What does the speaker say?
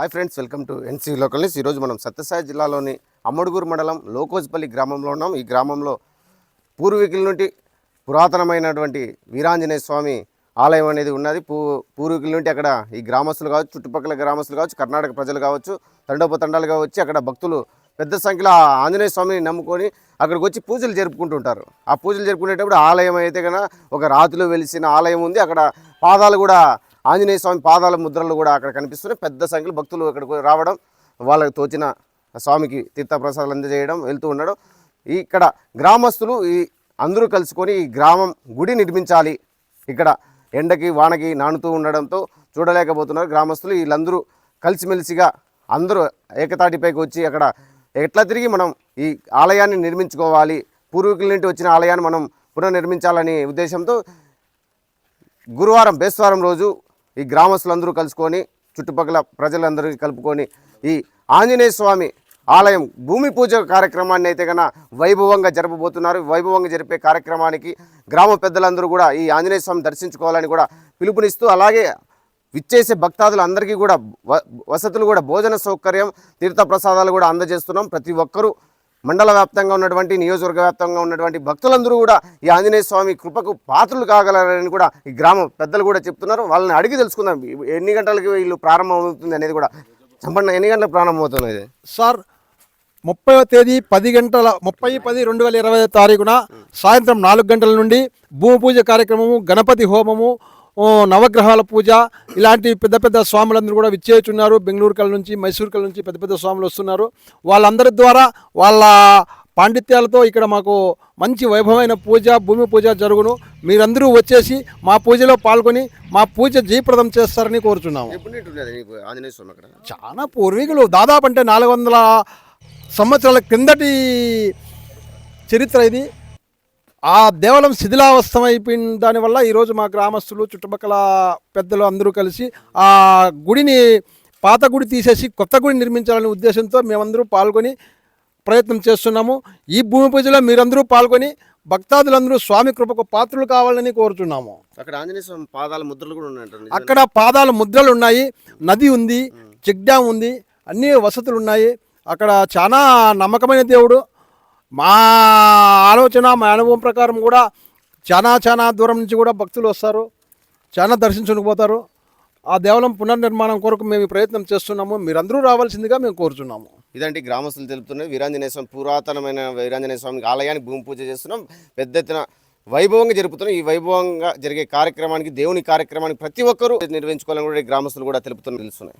Hi friends welcome to NC local news ఈరోజు మనం సత్యసాయి జిల్లాలోని అమ్మడుగూరు మండలం లోకోజ్పల్లి గ్రామంలో ఉన్నాం. ఈ గ్రామంలో పూర్వీకుల నుండి పురాతనమైనటువంటి వీరాంజనేయ స్వామి ఆలయం అనేది ఉన్నది. పూ పూర్వీకుల నుండి అక్కడ ఈ గ్రామస్తులు కావచ్చు చుట్టుపక్కల గ్రామస్తులు కావచ్చు కర్ణాటక ప్రజలు కావచ్చు తండోపతండాలుగా వచ్చి అక్కడ భక్తులు పెద్ద సంఖ్యలో ఆ ఆంజనేయ స్వామిని నమ్ముకొని అక్కడికి వచ్చి పూజలు జరుపుకుంటుంటారు ఆ పూజలు జరుపుకునేటప్పుడు ఆలయం అయితే కనుక ఒక రాతిలో వెలిసిన ఆలయం ఉంది. అక్కడ పాదాలు కూడా ఆంజనేయ స్వామి పాదాల ముద్రలు కూడా అక్కడ కనిపిస్తున్నాయి. పెద్ద సంఖ్యలో భక్తులు అక్కడికి రావడం వాళ్ళకి తోచిన స్వామికి తీర్థప్రసాదాలు అందజేయడం వెళ్తూ ఉండడం. ఇక్కడ గ్రామస్తులు ఈ అందరూ కలుసుకొని ఈ గ్రామం గుడి నిర్మించాలి. ఇక్కడ ఎండకి వానకి నానుతూ ఉండడంతో చూడలేకపోతున్నారు గ్రామస్తులు. వీళ్ళందరూ కలిసిమెలిసిగా అందరూ ఏకతాటిపైకి వచ్చి అక్కడ ఎట్లా తిరిగి మనం ఈ ఆలయాన్ని నిర్మించుకోవాలి పూర్వీకుల నుండి వచ్చిన ఆలయాన్ని మనం పునర్నిర్మించాలనే ఉద్దేశంతో గురువారం బేస్వారం రోజు ఈ గ్రామస్తులందరూ కలుసుకొని చుట్టుపక్కల ప్రజలందరికీ కలుపుకొని ఈ ఆంజనేయ స్వామి ఆలయం భూమి పూజ కార్యక్రమాన్ని అయితే కన్నా వైభవంగా జరపబోతున్నారు. వైభవంగా జరిపే కార్యక్రమానికి గ్రామ పెద్దలందరూ కూడా ఈ ఆంజనేయ స్వామి దర్శించుకోవాలని కూడా పిలుపునిస్తూ అలాగే విచ్చేసే భక్తాదులు అందరికీ కూడా వసతులు కూడా భోజన సౌకర్యం తీర్థప్రసాదాలు కూడా అందజేస్తున్నాం. ప్రతి ఒక్కరూ మండల వ్యాప్తంగా ఉన్నటువంటి నియోజకవర్గ వ్యాప్తంగా ఉన్నటువంటి భక్తులందరూ కూడా ఈ ఆంజనేయ స్వామి కృపకు పాత్రలు కాగలరని కూడా ఈ గ్రామం పెద్దలు కూడా చెప్తున్నారు. వాళ్ళని అడిగి తెలుసుకుందాం. ఎన్ని గంటలకి వీళ్ళు ప్రారంభం అవుతుంది అనేది కూడా. సంపన్న ఎన్ని గంటలకు ప్రారంభమవుతుంది ఇది? సార్ ముప్పైవ తేదీ పది గంటల ముప్పై పది రెండు వేల ఇరవై తారీఖున సాయంత్రం నాలుగు గంటల నుండి భూమి పూజ కార్యక్రమము గణపతి హోమము నవగ్రహాల పూజ ఇలాంటి పెద్ద పెద్ద స్వాములందరూ కూడా విచ్చేస్తున్నారు బెంగళూరు కల నుంచి మైసూరు కల నుంచి పెద్ద పెద్ద స్వాములు వస్తున్నారు. వాళ్ళందరి ద్వారా వాళ్ళ పాండిత్యాలతో ఇక్కడ మాకు మంచి వైభవమైన పూజ భూమి పూజ జరుగును. మీరందరూ వచ్చేసి మా పూజలో పాల్గొని మా పూజ జయప్రదం చేస్తారని కోరుచున్నాము. చాలా పూర్వీకులు. దాదాపు అంటే నాలుగు వందల సంవత్సరాల క్రిందటి చరిత్ర ఇది. ఆ దేవాలయం శిథిలావస్థం అయిపోయిన దానివల్ల ఈరోజు మా గ్రామస్తులు చుట్టుపక్కల పెద్దలు అందరూ కలిసి ఆ గుడిని పాత గుడి తీసేసి కొత్త గుడి నిర్మించాలనే ఉద్దేశంతో మేమందరూ పాల్గొని ప్రయత్నం చేస్తున్నాము. ఈ భూమి పూజలో మీరందరూ పాల్గొని భక్తాదులందరూ స్వామి కృపకు పాత్రలు కావాలని కోరుచున్నాము అక్కడ ఆంజనేయ స్వామి పాదాల ముద్రలు కూడా ఉన్నాయంటారు అక్కడ పాదాల ముద్రలు ఉన్నాయి నది ఉంది చెక్ డ్యామ్ ఉంది అన్ని వసతులు ఉన్నాయి. అక్కడ చాలా నమ్మకమైన దేవుడు మా ఆలోచన మా అనుభవం ప్రకారం కూడా చాలా చాలా దూరం నుంచి కూడా భక్తులు వస్తారు. చాలా దర్శించుకుని పోతారు. ఆ దేవాలయం పునర్నిర్మాణం కొరకు మేము ప్రయత్నం చేస్తున్నాము. మీరందరూ రావాల్సిందిగా మేము కోరుచున్నాము. ఇదంటే గ్రామస్తులు తెలుపుతున్నారు వీరాంజనేయ స్వామి పురాతనమైన వీరాంజనేయ స్వామికి ఆలయానికి భూమి పూజ చేస్తున్నాం. పెద్ద ఎత్తున వైభవంగా జరుపుతున్నాం. ఈ వైభవంగా జరిగే కార్యక్రమానికి దేవుని కార్యక్రమానికి ప్రతి ఒక్కరూ నిర్వహించుకోవాలని కూడా ఈ గ్రామస్తులు కూడా తెలుపుతున్నారు తెలుస్తున్నాయి.